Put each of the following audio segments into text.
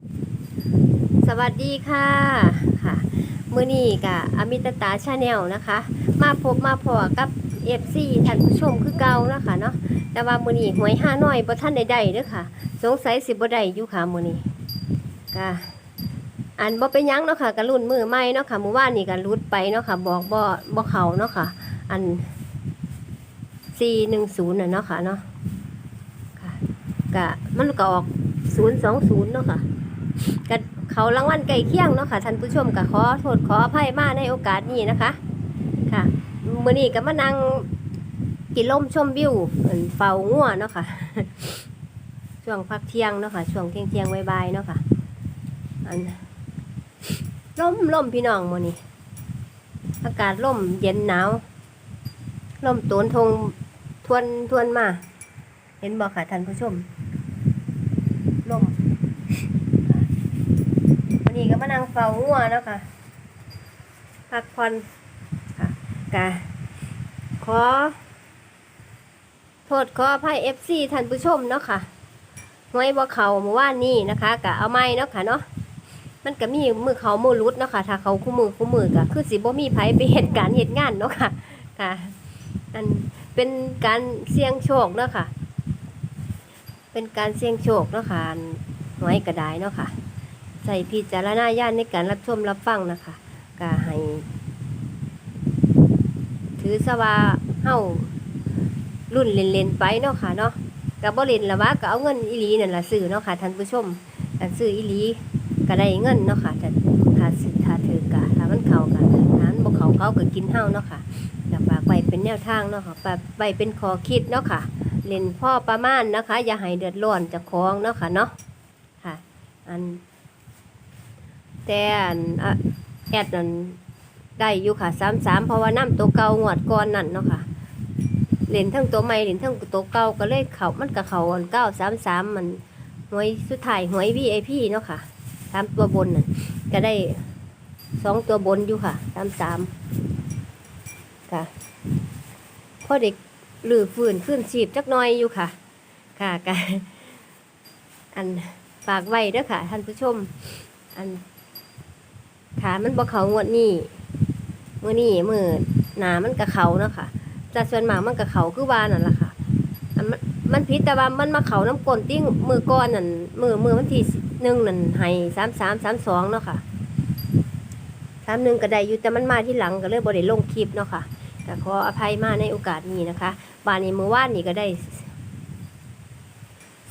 สวัสดีค่ะค่ะมือนี้กับอมิตตาชาแนลนะคะ มาพบมาพอกับเอฟซีท่านผู้ชมคือเก่านะคะเนาะแต่ว่ามือนี้หวยห้าน้อยบ่ท่านใดๆเด้อค่ะ สงสัยสิบ่ได้อยู่ค่ะมือนี้ก็อันบ่เป็นยังเนาะค่ะกระรุ่นมือใหม่เนาะค่ะมือว่านนี่ก็รุดไปเนาะค่ะ บอกบ่บ่เขาเนาะค่ะ อัน410น่ะเนาะค่ะเนาะค่ะก็มันก็ออก020เนาะค่ะ ก็เขารางวัลไก่เคียงเนาะค่ะท่านผู้ชมก็ขอโทษขออภัยมาในโอกาสนี้นะคะค่ะมื้อนี้ก็มานั่งกินลมชมวิวเอิ่นเฝ้างัวเนาะค่ะช่วงพักเที่ยงเนาะค่ะช่วงเที่ยงเที่ยงบายๆเนาะค่ะอันลมลมพี่น้องมื้อนี้อากาศลมเย็นหนาวลมโตนทงทวนทวนมา เห็นบ่ค่ะท่านผู้ชมลม นานั่งเฝ้างัวเนาะค่ะ พักผ่อนค่ะกะขอ โทษขออภัยเอฟซีท่านผู้ชมเนาะค่ะหวยบ่เขาเมื่อวานนี้นะคะกะเอาไม้เนาะค่ะเนาะมันก็มีมือเขาโมือรุดเนาะค่ะถ้าเขาคู่มือคู่มือก็คือสิบ่มีไผไปเหตุการณ์เหตุงานเนาะค่ะค่ะอันเป็นการเสี่ยงโชคเนาะค่ะ เป็นการเสี่ยงโชคเนาะค่ะอันหวยกระไดเนาะค่ะ ใส่พิจารณาญาณในการรับชมรับฟังนะคะก็ให้ ถือสว่าเฮารุ่นเล่นๆไปเนาะค่ะเนาะกับบ่เล่นละวะก็เอาเงินอีหลีนั่นละซื้อเนาะค่ะท่านผู้ชมถ้าซื้ออีหลีก็ได้เงินเนาะค่ะแต่ถ้าซื้อถ้าถือกะถ้ามันเขากะถ้ามันบ่เขาเขาก็กินเฮาเนาะค่ะก็ฝากไว้เป็นแนวทางเนาะค่ะฝากไว้เป็นขอคิดเนาะค่ะเล่นพ่อประมาณนะคะ อย่าให้เดือดร้อนเจากของเนาะค่ะเนาะค่ะ อัน แต่อันอะแอดนั่นได้อยู่ค่ะสามสามเพราะว่าน้ำตัวเก่างวดก่อนนั่นเนาะค่ะเหรียญทั้งตัวใหม่เหรียญทั้งตัวเก่าก็เลยเขามันกับเขาอันเก้าสามสามมันหวยสุดท้ายหวยวีไอพีเนาะค่ะสามตัวบนน่ะก็ได้สองตัวบนอยู่ค่ะสามสามค่ะพ่อเด็กหรือฝืนขึ้นชีพจักหน้อยอยู่ค่ะ ค่ะกอันฝากไว้เด้อค่ะ ท่านผู้ชม อัน ขามันบ่เขางวดนี้มือนี้มือหนามันกะเขาเนาะค่ะแต่ส่วนมากมันกะเขาคือวานั่นแหละค่ะมันมันพิษแต่ว่ามันมาเขาน้ำกลนติ้งมือก้อนนั่นมือมือวันทีหนึ่งนั่นให้สามสามสามสองเนาะค่ะสามหนึ่งก็ได้อยู่แต่มันมาที่หลังก็เลยบ่ได้ลงคลิปเนาะค่ะแต่ขออภัยมาในโอกาสนี้นะคะบานนี้มือว่านนี่ก็ได้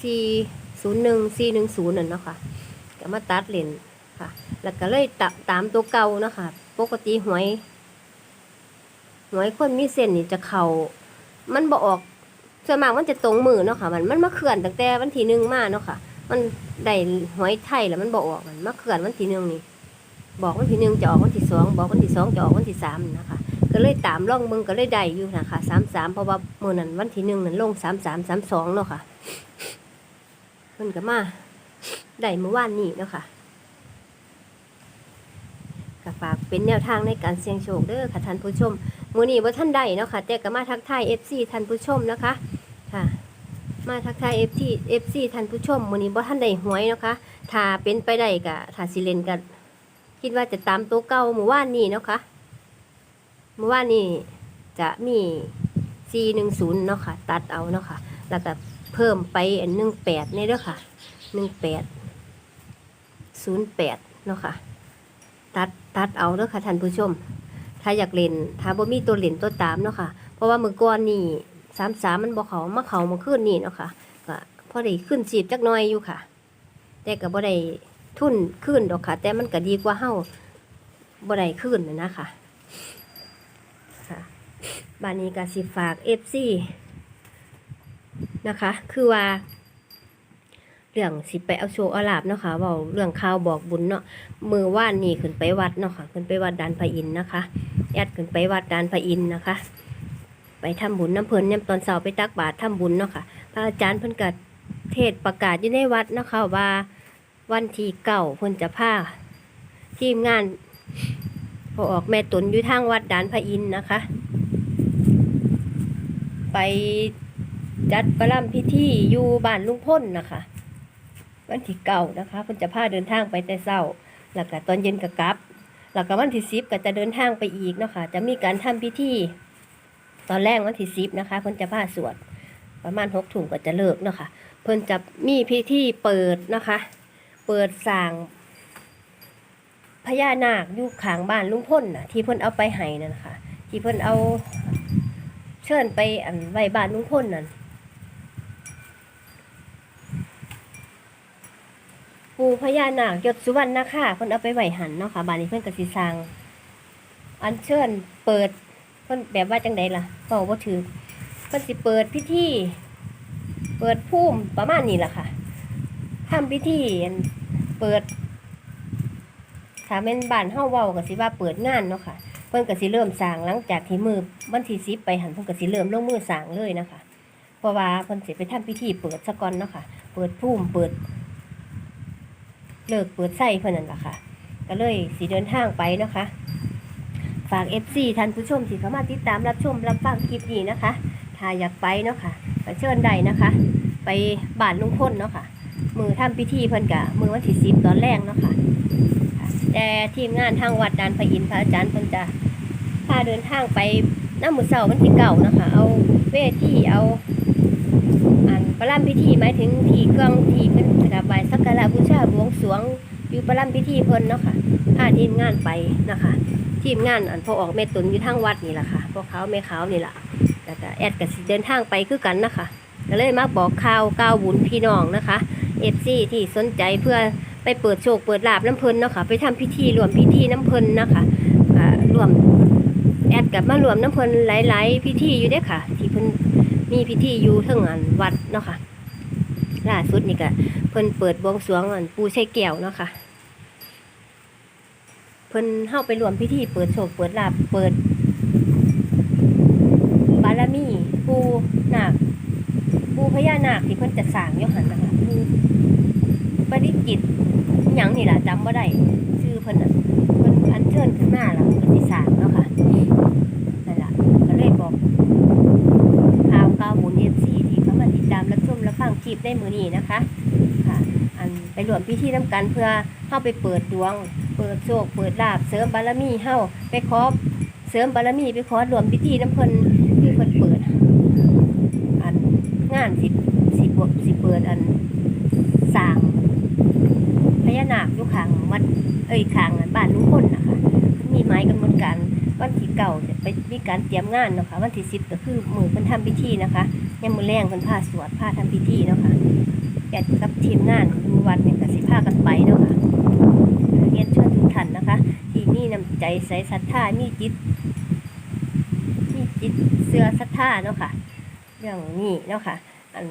สี่ศูนย์หนึ่งสี่หนึ่งศูนย์นั่นเนาะค่ะก็มาตัดเลนค่ะ แล้วก็เลยตะตามตัวเก่าเนาะคะ ปกติหวยหวยคนมีเส้นนี่จะเขามันบอออกส่วนมากมันจะตรงมือเนาะค่ะ มันมันมาเขื่อนตั้งแต่วันที่หนึ่งมาเนาะค่ะ มันได้หวยไทยแล้วมันบอออกมันมาเขื่อนวันที่หนึ่งนี่บอกวันที่หนึ่งจะออกวันที่สองบอกวันที่สองจะออกวันที่สามนะคะ ก็เลยตามล่องมึงก็เลยได้อยู่นะคะสามสามเพราะว่าเมื่อนั้นวันที่หนึ่งนั้นลงสามสามสามสองเนาะค่ะมันก็มาได้เมื่อวานนี้เนาะค่ะ ฝากเป็นแนวทางในการเสี่ยงโชคเด้อค่ะท่านผู้ชมมื้อนี้ว่าท่านใดเนาะค่ะแต่ก็มาทักทาย FC ท่านผู้ชมนะคะค่ะ มาทักทาย FC FC ท่านผู้ชมมื้อนี้บ่ท่านได้หวยเนาะคะถ้าเป็นไปได้ก็ถ้าสิเล่นก็คิดว่าจะตามตัวเก่าเมื่อวานนี้เนาะค่ะเมื่อวานนี้จะมี 410เนาะค่ะ ตัดเอาเนาะค่ะ แล้วก็เพิ่มไปอัน18นี่เด้อค่ะ 18 08เนาะค่ะ ตัดตัดเอาเด้อค่ะท่านผู้ชม ถ้าอยากเล่นถ้าบ่มีตัวเล่นตัวตามเนาะค่ะ เพราะว่ามือก่อนนี่สามสามมันบ่เขามาเขามาขึ้นนี่เนาะค่ะก็พอได้ขึ้นสีบจักน้อยอยู่ค่ะ แต่ก็บ่ได้ทุนขึ้นดอกค่ะ แต่มันก็ดีกว่าเฮาบ่ได้ขึ้นนะนะคะค่ะบานนี้ก็สิฝาก FC นะคะ คือว่า เรื่องสิไปเอาโชคเอาลาบเนาะค่ะเว้าเรื่องข่าวบอกบุญเนาะมือว่านนี่ขึ้นไปวัดเนาะค่ะขึ้นไปวัดดานพระอินนะคะแอดขึ้นไปวัดดานพระอินนะคะ ไปทำบุญน้ำเพลินเนี่ยตอนเสาร์ไปตักบาตรทำบุญเนาะค่ะพระอาจารย์เพิ่นกัเทศประกาศอยู่ในวัดเนาะค่ะว่าวันที่เก่าเพิ่นจะพาทีมงานพอออกแม่ตุนอยู่ทางวัดดานพระอินนะคะ ไปจัดประลัมพิธีอยู่บ้านลุงพ้นนะคะ วันที่เก้านะคะเพิ่นจะพาเดินทางไปแต่เช้า แล้วก็ตอนเย็นก็กลับ แล้วก็วันที่สิบก็จะเดินทางไปอีกเนาะค่ะจะมีการทำพิธีตอนแรกวันที่สิบนะคะเพิ่นจะพาสวดประมาณหกถุงก็จะเลิกเนาะค่ะเพิ่นจะมีพิธีเปิดนะคะ เปิดสร้างพญานาคอยู่ขางบ้านลุงพ่นน่ะที่เพิ่นเอาไปให้นั่นะคะที่เพิ่นเอาเชิญไปอันไว้บ้านลุงพ่นนั่น ปูพญานาคยศสุวรรณนะคะเพิ่นเอาไปไหวหันเนาะค่ะบานนี้เพิ่นกสิสร้าง อันเชิญเปิดเพิ่นแบบว่าจังไดล่ะเว้าบ่ถือเพิ่นสิเปิดพิธีเปิดภูมิประมาณนี้ล่ะค่ะทำพิธีเปิดถ้าแม่นบ้านเฮาเว้าก็สิว่าเปิดงานเนาะค่ะเพิ่นก็สิเริ่มสร้างหลังจากที่มือวันที่10ไปหันเพิ่นก็สิเริ่มลงมือสร้างเลยนะคะ เพราะว่าเพิ่นสิไปทำพิธีเปิดซะก่อนเนาะค่ะ เปิดภูมิเปิด เลิกเปิดไส้เพิ่นนั่นล่ะค่ะ ก็เลยสิเดินทางไปนะคะ ฝาก FC ท่านผู้ชมที่เข้ามาติดตามรับชมรับฟังคลิปนี้นะคะถ้าอยากไปเนาะค่ะก็เชิญได้นะคะ ไปบ้านลุงพลเนาะค่ะ มือทำพิธีเพิ่นกะมือวันที่10ตอนแรกเนาะค่ะ แต่ทีมงานทางวัดดานพระอินทร์พระอาจารย์เพิ่นจะพาเดินทางไปน้ำมือเสาวันที่เก่านะคะเอาเวทีเอาอันประลัมพิธีหมายถึงที่เครื่องที่เป็น กราบไหว้สักการะบูชาบวงสรวงอยู่ประลัมพิธีเพิ่นเนาะค่ะพาทีมงานไปนะคะทีมงานอันพอออกเมตุนอยู่ทางวัดนี่แหละค่ะพวกเขาแม่เขานี่แหละแล้วก็แอดกับสิเดินทางไปคือกันนะคะก็เลยมาบอกข่าวก้าวบุญพี่น้องนะคะเอฟซีที่สนใจเพื่อไปเปิดโชคเปิดลาบน้ำเพลินเนาะค่ะไปทำพิธีรวมพิธีน้ำเพลินนะคะอ่ารวมแอดกับมารวมน้ำเพลินหลาย ๆ พิธีอยู่เด้อค่ะ ที่เพิ่นมีพิธีอยู่ทั้งอันวัดเนาะค่ะ ล่าสุดนี่ก็เพิ่นเปิดบวงสรวงอันปูใช้แก้วเนาะค่ะเพิ่นเข้าไปรวมพิธีเปิดโชคเปิดลาบเปิด บารมีปูนาคปูพญานาคที่เพิ่นจะสร้างยหันนะคะปูปริจิตหยังนี่ล่ะจำว่าได้ชื่อเพิ่นน่ะเพิ่นอันเชิญขึ้นมาล่ะเพิ่นสิสร้างเนาะค่ะนั่นล่ะก็เลยบอกข่าวข่าวบุญเอฟซีที่เข้ามาติดตามรับชม รับฟังคลิปในมื้อนี้นะคะค่ะอันไปรวมพิธีนํกันเพื่อเฮาไปเปิดดวง เปิดโชคเปิดลาบเสริมบารมีเฮาไปขอเสริมบารมีไปขอรวมพิธีน้ำเพิ่นที่เพิ่นเปิดอันงานสิสิบวกสิเปิดอันสร้างพญานาคอยู่ข้างวัดเอ้ยข้างบ้านลุงพลนะคะ มีไม้กำหนดการวันที่เก่าจะ ไปมีการเตรียมงานเนาะค่ะวันที่สิบก็คือมือเพิ่นทำพิธีนะคะยังมือแรงเพิ่นพาสวดพาทำพิธีเนาะค่ะแอดกับทีมงานอยู่วัดเนี่ยก็สิพากันไปเนาะค่ะเรียนเชิญทุกท่านนะคะ ที่มีน้ำใจใส่ศรัทธามีจิตมีจิตเสื้อศรัทธาเนาะค่ะเรื่องนี้เนาะค่ะอัน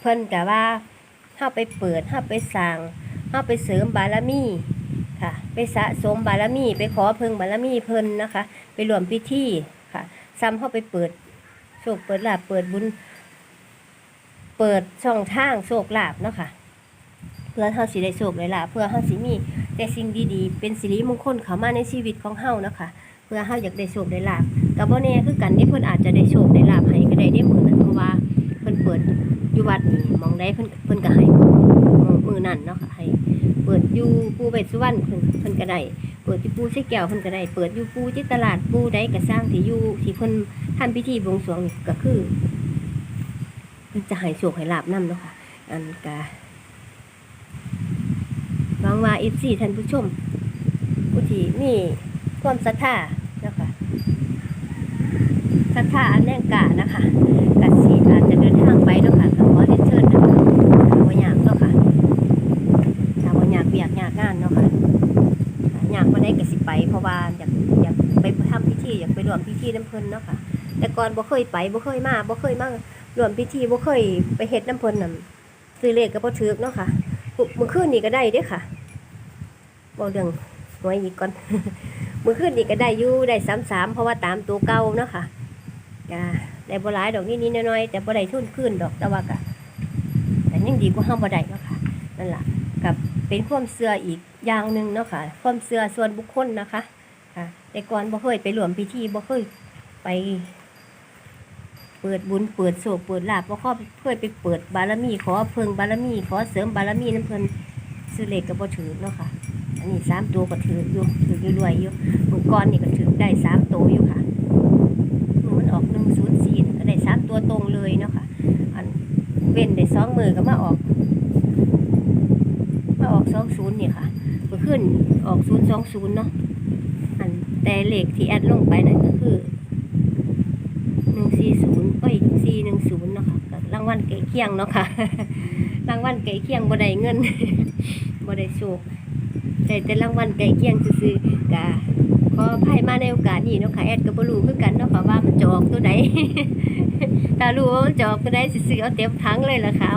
เพิ่นกะว่าเฮาไปเปิดเฮาไปสร้างเข้าไปเสริมบารมี ค่ะ ไปสะสมบารมี ไปขอเพิ่งบารมีเพิ่นนะคะ ไปรวมพิธีค่ะ ซ้ำเข้าไปเปิดโชคเปิดลาบเปิดบุญ เปิดช่องทางโชคลาบเนาะค่ะเพื่อเฮาสิได้โชคได้ลาภเพื่อเฮาสิมีแต่สิ่งดีๆ เป็นสิริมงคลเข้ามาในชีวิตของเฮานะคะ เพื่อเฮาอยากได้โชคได้ลาภกับบ่แน่คือกันที่เพิ่นอาจจะได้โชคได้ลาภให้ก็ได้ได้มือนั้นเพราะว่าเพิ่นเปิดอยู่วัดนี่มองได้เพิ่นเพิ่นก็ให้มือนั่นเนาะค่ะให้ เปิดอยู่ปูเวสสุวรรณเพิ่นเพิ่นก็ได้เปิดอยู่ปูใช้แก้วเพิ่นก็ได้เปิดอยู่ปูที่ตลาดปูใดก็สร้างที่อยู่ที่เพิ่นทำพิธีบวงสรวงนี่ก็คือเพิ่นจะให้โชคให้ลาบนํเนาะค่ะอันก็หวังว่า FC ท่านผู้ชม ผู้ที่มีความศรัทธาเนาะค่ะศรัทธาอันแน่งกล้านะคะก็สิอาจจะเดินทางไปเนาะค่ะก็ขอเรียนเชิญนะคะบ่ยากเนาะค่ะ ถ้าว่าอยาก เบียกอยากงานเนาะค่ะอยากมาได้ก็สิไป เพราะว่าอยากอยากไปทำพิธีอยากไปร่วมพิธีน้ำเพลินเนาะค่ะ แต่ก่อนบ่เคยไปบ่เคยมาบ่เคยมาร่วมพิธีบ่เคยไปเฮ็ดน้ำเพลินน่ะซื้อเลขก็บ่ถูกเนาะค่ะเมื่อคืนนี้ก็ได้เด้ค่ะบ่เรื่องหวยอีกก่อนเมื่อคืนนี้ก็ได้อยู่ได้33เพราะว่าตามตัวเก่าเนาะค่ะก็ได้บ่หลายดอกนิดๆน้อยๆแต่บ่ได้ทุนขึ้นดอกแต่ว่าก็แต่ยังดีกว่าเฮามบ่ได้เนาะค่ะนั่นแหละกับ เป็นความเชื่ออีกอย่างหนึ่งเนาะค่ะ ความเชื่อส่วนบุคคลนะคะ ค่ะ แต่ก่อนบ่เคยไปรวมพิธีบ่เคยไป เปิดบุญเปิดโศกเปิดลาบบ่ขอเพื่อไปเปิดบารมี ขอเพิ่งบารมี ขอเสริมบารมีน้ำเพิ่นซื้อเลขก็บ่ถือเนาะค่ะ อันนี้สามตัวก็ถืออยู่ถืออยู่รวยอยู่เมื่อก่อนนี่ก็ถือได้สามตัวอยู่ค่ะมันออกหนึ่งศูนย์สี่ก็ได้สามตัวตรงเลยเนาะค่ะ อันเว้นได้สองมือก็มาออก มาออกสองศูนย์นี่ค่ะเมื่อขึ้นออกศูนย์สองศูนย์เนาะอันแต่เลขที่แอดลงไปนั่นก็คือหนึ่งสี่ศูนย์เอ้ยสี่หนึ่งศูนย์เนาะค่ะรางวัลเก๋เคียงเนาะค่ะรางวัลเก๋เคียงบ่ได้เงินบ่ได้โชคได้แต่รางวัลเก๋เคียงซื่อกะขออภัยมาในโอกาสนี้เนาะค่ะแอดก็บ่รู้คือกันเนาะค่ะว่ามันจอกตัวใดถ้ารู้ว่ามันจอกตัวใดสิซื้อเอาเต็มถังเลยล่ะค่ะ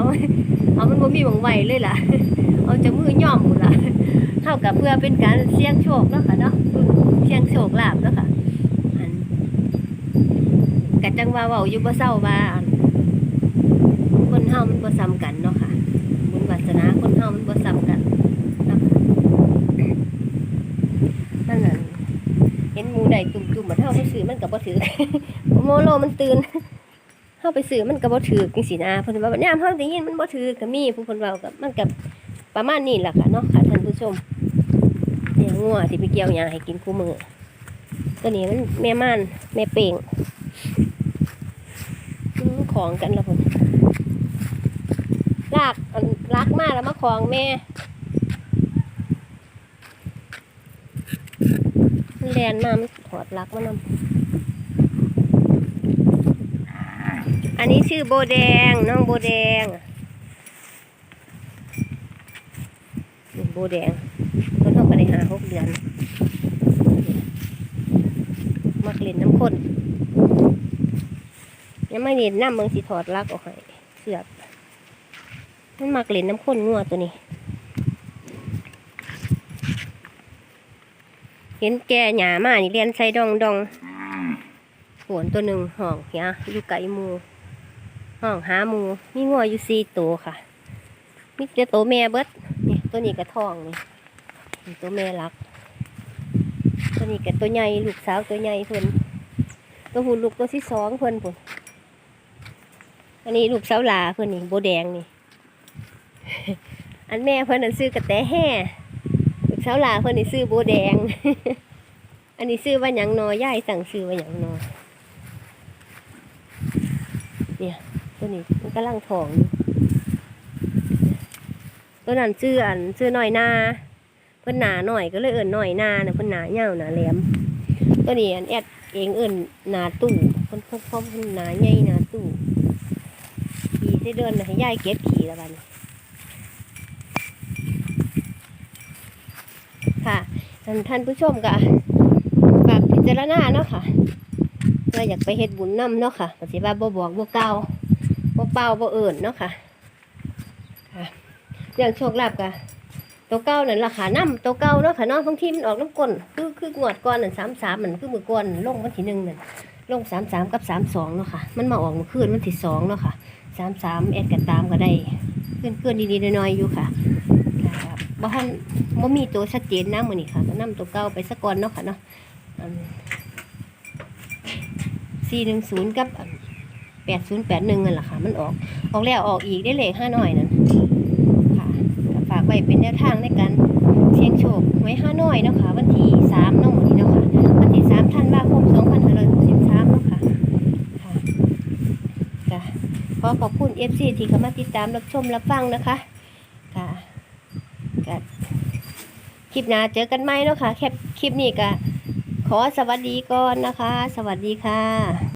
เอามันบ่มีหวังไหวเลยล่ะ เอาจะมือย่อมหมดละเท่ากับเพื่อเป็นการเสี่ยงโชคเนาะค่ะเนาะเสี่ยงโชคลาภเนาะค่ะอันกะจังว่าเว้าอยู่บ่เศร้าว่านคนเฮามันบ่ซ้ำกันเนาะค่ะบุญวาสนาคนเฮามันบ่ซ้ำกันนั่นน่ะเห็นหมูใดตุ่มๆมาเท่าไปซื้อมันก็บ่ถือโมโลมันตื่นเฮาไปซื้อมันก็บ่ถือจังซี่นะเพิ่นว่าบัดยามเฮาได้ยินมันบ่ถือก็มีผู้เพิ่นเว้ากับมันก็ ประมาณนี้แหละค่ะเนาะค่ะท่านผู้ชมเนี่ยงัวที่ไปเกี่ยวหญ้าให้กินคู่มือตัวนี้มันแม่ม่านแม่เป่งของกันละพุ่นลากอันรักมากแล้วมาของแม่แลนมามันถอดลักมานำอันนี้ชื่อโบแดงน้องโบแดง นี่โบแดงคนเขาก็ได้หาหกเดือนมักเล่นน้ำข้นยังไม่เล่นน้ำเมืองสีถอดลักออกให้เสือกมันมักเล่นน้ำข้นงัวตัวนี้ เห็นแกหยามานี่เรียนใส่ดองดองโหนตัวหนึ่งห้องเหียอยู่ไก่มูห้องหามูมีงัวอยู่สี่ตัวค่ะมีแต่ตัวแม่เบิด ตัวนี้กระทองนี่ตัวแม่รัก ตัวนี้กับตัวใหญ่ลูกสาวตัวใหญ่เพิ่นตัวหูลูกตัวที่สองเพิ่นพุ่นอันนี้ลูกสาวลาเพิ่นนี่โบแดงนี่ อันแม่เพิ่นนั่นซื้อกระแตแห่ลูกสาวลาเพิ่นนี่ซื้อโบแดง อันนี้ซื้อว่าหยังนอย่ายสั่งซื้อว่าหยังนอเนี่ยตัวนี้มันกำลังทองอยู่ ตัวนั้นชื่ออันชื่อหน้อยนาเพิ่นหนาหน่อยก็เลยเอิ้นน้อยนาเนะเพิ่นหนาเหี่ยวหนาแหลมตัวนี้อันแอดเองเอิ้นหนาตู้เพิ่นเพิ่นเพิ่นหนาใหญ่หนาตู้ขี่ใส่เดินให้ยายเก็บขี่แล้วกันค่ะท่านท่านผู้ชมก็ฝากพิจารณาเนาะค่ะเราอยากไปเฮ็ดบุญนำเนาะค่ะปฏิบัติบ่บอกบ่กล่าวบ่เป่าบ่เอิ่นเนาะค่ะ เรื่องโชคลาภกะตัวเก่านั่นราคานํตัวเก่าเนาะค่ะเนาะบางทีมันออกน้ำก้นคือคืองวดก่อนนั่น33มันคือมือก่อนลงวันที่1นั่นลง33กับ32เนาะค่ะ มันมาออกเมื่อคืนวันที่2เนาะค่ะ33แอดกันตามก็ได้เกินๆดีๆหน่อยๆอยู่ค่ะค่ะบ่ทันบ่มีตัวชัดเจนนะมื้อนี้ค่ะก็นํตัวเก่าไปซะก่อนเนาะค่ะเนาะสี่หนึ่งศูนย์กับแปดศูนย์แปดหนึ่งนั่นแหละค่ะ มันออก ออกแล้วออกอีกได้เลขห้าหน่อยนั่นค่ะ ไว้เป็นแนวทางในการเสี่ยงโชคไว้ห้าน้อยนะคะวันที่สามน้องนี้นะคะวันที่สามธันวาคมสองพันห้าร้อยหกสิบสามนะคะค่ะค่ะขอขอบคุณเอฟซีที่เข้ามาติดตามรับชมรับฟังนะคะค่ะค่ะคลิปหน้าเจอกันไหมเนาะค่ะแคปคลิปนี้ก็ขอสวัสดีก่อนนะคะ สวัสดีค่ะ